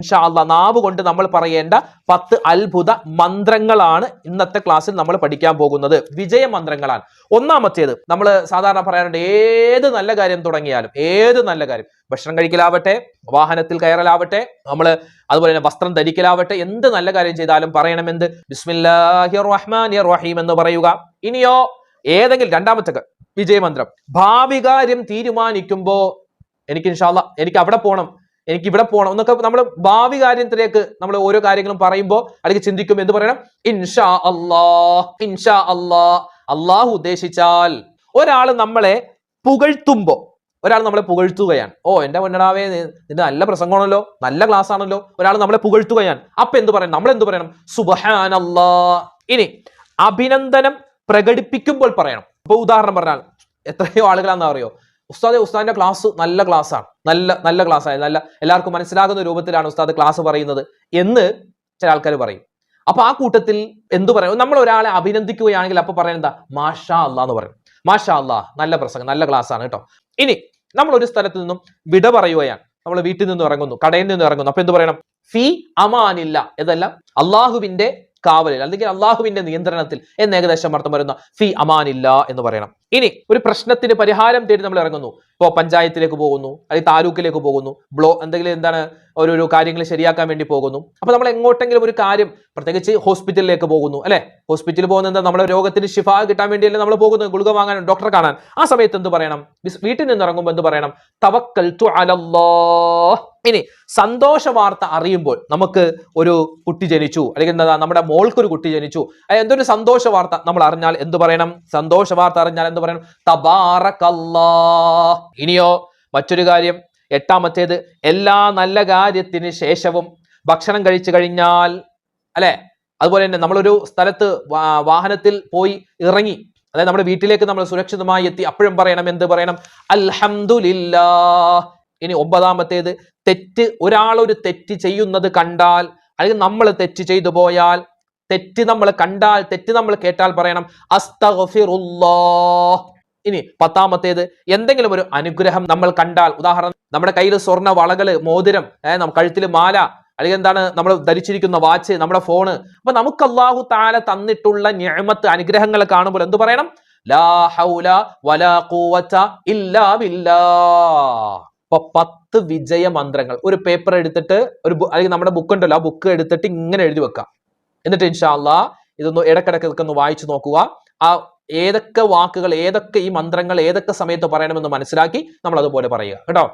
ഇൻഷാ അല്ലാ നാവ് കൊണ്ട് നമ്മൾ പറയേണ്ട പത്ത് അത്ഭുത മന്ത്രങ്ങളാണ് ഇന്നത്തെ ക്ലാസ്സിൽ നമ്മൾ പഠിക്കാൻ പോകുന്നത്. വിജയ മന്ത്രങ്ങളാണ്. ഒന്നാമത്തേത് നമ്മൾ സാധാരണ പറയാറുണ്ട് ഏത് നല്ല കാര്യം തുടങ്ങിയാലും ഏത് നല്ല കാര്യം? ഭക്ഷണം കഴിക്കലാവട്ടെ വാഹനത്തിൽ കയറലാവട്ടെ നമ്മൾ അതുപോലെ തന്നെ വസ്ത്രം ധരിക്കലാവട്ടെ എന്ത് നല്ല കാര്യം ചെയ്താലും പറയണമെന്ത്? ബിസ്മില്ലാഹിർ റഹ്മാനിർ റഹീം എന്ന് പറയുക. ഇനിയോ ഏതെങ്കിലും രണ്ടാമത്തെ വിജയമന്ത്രം ഭാവി കാര്യം തീരുമാനിക്കുമ്പോ എനിക്ക് ഇൻഷാല്ല എനിക്ക് അവിടെ പോകണം എനിക്ക് ഇവിടെ പോകണം എന്നൊക്കെ നമ്മൾ ഭാവി കാര്യത്തിലേക്ക് നമ്മൾ ഓരോ കാര്യങ്ങളും പറയുമ്പോൾ അല്ലെങ്കിൽ ചിന്തിക്കുമ്പോൾ എന്ത് പറയണം? ഇൻഷാ അല്ലാ ഇൻഷാ അല്ലാ അള്ളാഹു ഉദ്ദേശിച്ചാൽ ഒരാൾ നമ്മളെ പുകഴ്ത്തുമ്പോ ഒരാൾ നമ്മളെ പുകഴ്ത്തുകയാണ്. ഓ എന്റെ പൊന്നടാവേ നിന്റെ നല്ല പ്രസംഗമാണല്ലോ നല്ല ക്ലാസ് ആണല്ലോ ഒരാൾ നമ്മളെ പുകഴ്ത്തുകയാണ്. അപ്പൊ എന്ത് പറയണം? നമ്മൾ എന്ത് പറയണം? സുബഹാനല്ലാ ഇനി അഭിനന്ദനം പ്രകടിപ്പിക്കുമ്പോൾ പറയണം. ഇപ്പൊ ഉദാഹരണം പറഞ്ഞാൽ എത്രയോ ആളുകളാണെന്ന് അറിയോ ഉസ്താദെ ഉസ്താദിന്റെ ക്ലാസ് നല്ല ക്ലാസ് ആണ്. നല്ല നല്ല ക്ലാസ് ആണ്. നല്ല എല്ലാവർക്കും മനസ്സിലാകുന്ന രൂപത്തിലാണ് ഉസ്താദ് ക്ലാസ് പറയുന്നത് എന്ന് ചില ആൾക്കാർ പറയും. അപ്പൊ ആ കൂട്ടത്തിൽ എന്തു പറയും? നമ്മൾ ഒരാളെ അഭിനന്ദിക്കുകയാണെങ്കിൽ അപ്പൊ പറയുന്നത് എന്താ? മാഷാ അല്ലാ എന്ന് പറയും. മാഷാ അല്ലാ നല്ല പ്രസംഗം നല്ല ക്ലാസ് ആണ് കേട്ടോ. ഇനി നമ്മൾ ഒരു സ്ഥലത്ത് നിന്നും വിട പറയുകയാണ്. നമ്മൾ വീട്ടിൽ നിന്ന് ഇറങ്ങുന്നു കടയിൽ നിന്ന് ഇറങ്ങുന്നു. അപ്പൊ എന്ത് പറയണം? ഫി അമാനില്ല. ഇതെല്ലാം അള്ളാഹുവിന്റെ കാവലിൽ അല്ലെങ്കിൽ അള്ളാഹുവിന്റെ നിയന്ത്രണത്തിൽ എന്ന് ഏകദേശം അർത്ഥം വരുന്ന ഫി അമാനില്ല എന്ന് പറയണം. ഇനി ഒരു പ്രശ്നത്തിന് പരിഹാരം തേടി നമ്മൾ ഇറങ്ങുന്നു. ഇപ്പോൾ പഞ്ചായത്തിലേക്ക് പോകുന്നു അല്ലെങ്കിൽ താലൂക്കിലേക്ക് പോകുന്നു ബ്ലോ എന്തെങ്കിലും എന്താണ് ഒരു ഒരു കാര്യങ്ങൾ ശരിയാക്കാൻ വേണ്ടി പോകുന്നു. അപ്പോൾ നമ്മൾ എങ്ങോട്ടെങ്കിലും ഒരു കാര്യം പ്രത്യേകിച്ച് ഹോസ്പിറ്റലിലേക്ക് പോകുന്നു അല്ലേ? ഹോസ്പിറ്റലിൽ പോകുന്നത് എന്താ? നമ്മുടെ രോഗത്തിന് ശിഫ കിട്ടാൻ വേണ്ടിയല്ലേ നമ്മൾ പോകുന്നത് ഗുളിക വാങ്ങാൻ ഡോക്ടറെ കാണാൻ. ആ സമയത്ത് എന്ത് പറയണം? വീട്ടിൽ നിന്ന് ഇറങ്ങുമ്പോൾ എന്ത് പറയണം? തവക്കൽ ഇനി സന്തോഷ വാർത്ത അറിയുമ്പോൾ നമുക്ക് ഒരു കുട്ടി ജനിച്ചു അല്ലെങ്കിൽ എന്താ നമ്മുടെ മോൾക്കൊരു കുട്ടി ജനിച്ചു. എന്തൊരു സന്തോഷ വാർത്ത? നമ്മൾ അറിഞ്ഞാൽ എന്ത് പറയണം? സന്തോഷ വാർത്ത അറിഞ്ഞാൽ എന്ത് പറയണം? തബാറക്കല്ലാ ഇനിയോ മറ്റൊരു കാര്യം എട്ടാമത്തേത് എല്ലാ നല്ല കാര്യത്തിന് ശേഷവും ഭക്ഷണം കഴിച്ചു കഴിഞ്ഞാൽ അല്ലെ? അതുപോലെ തന്നെ നമ്മളൊരു സ്ഥലത്ത് വാഹനത്തിൽ പോയി ഇറങ്ങി അതായത് നമ്മുടെ വീട്ടിലേക്ക് നമ്മൾ സുരക്ഷിതമായി എത്തി അപ്പോഴും പറയണം എന്ത് പറയണം? അൽഹംദുലില്ലാ ഇനി ഒമ്പതാമത്തേത് തെറ്റ് ഒരാൾ ഒരു തെറ്റ് ചെയ്യുന്നത് കണ്ടാൽ അല്ലെങ്കിൽ നമ്മൾ തെറ്റ് ചെയ്തു പോയാൽ തെറ്റ് നമ്മൾ കണ്ടാൽ തെറ്റ് നമ്മൾ കേട്ടാൽ പറയണം അസ്തഗ്ഫിറുല്ലാ ഇനി പത്താമത്തേത് എന്തെങ്കിലും ഒരു അനുഗ്രഹം നമ്മൾ കണ്ടാൽ. ഉദാഹരണം നമ്മുടെ കയ്യിൽ സ്വർണ വളകൾ മോതിരം കഴുത്തിൽ മാല അല്ലെങ്കിൽ എന്താണ് നമ്മൾ ധരിച്ചിരിക്കുന്ന വാച്ച് നമ്മുടെ ഫോണ്. അപ്പൊ നമുക്ക് അള്ളാഹു താല തന്നിട്ടുള്ള ഞാമത്ത് അനുഗ്രഹങ്ങൾ കാണുമ്പോൾ എന്ത് പറയണം? ലാ ഹൗല വലാ ഇല്ലാ ബില്ലാ. പത്ത് വിജയ മന്ത്രങ്ങൾ. ഒരു പേപ്പർ എടുത്തിട്ട് ഒരു അല്ലെങ്കിൽ നമ്മുടെ ബുക്ക് ഉണ്ടല്ലോ ആ ബുക്ക് എടുത്തിട്ട് ഇങ്ങനെ എഴുതി വെക്കുക. എന്നിട്ട് ഇൻഷാ അല്ലാ ഇതൊന്ന് ഇടക്കിടക്ക് ഒന്ന് വായിച്ചു നോക്കുക. ആ ഏതൊക്കെ വാക്കുകൾ ഏതൊക്കെ ഈ മന്ത്രങ്ങൾ ഏതൊക്കെ സമയത്ത് പറയണമെന്ന് മനസ്സിലാക്കി നമ്മൾ അതുപോലെ പറയുക. കേട്ടോ?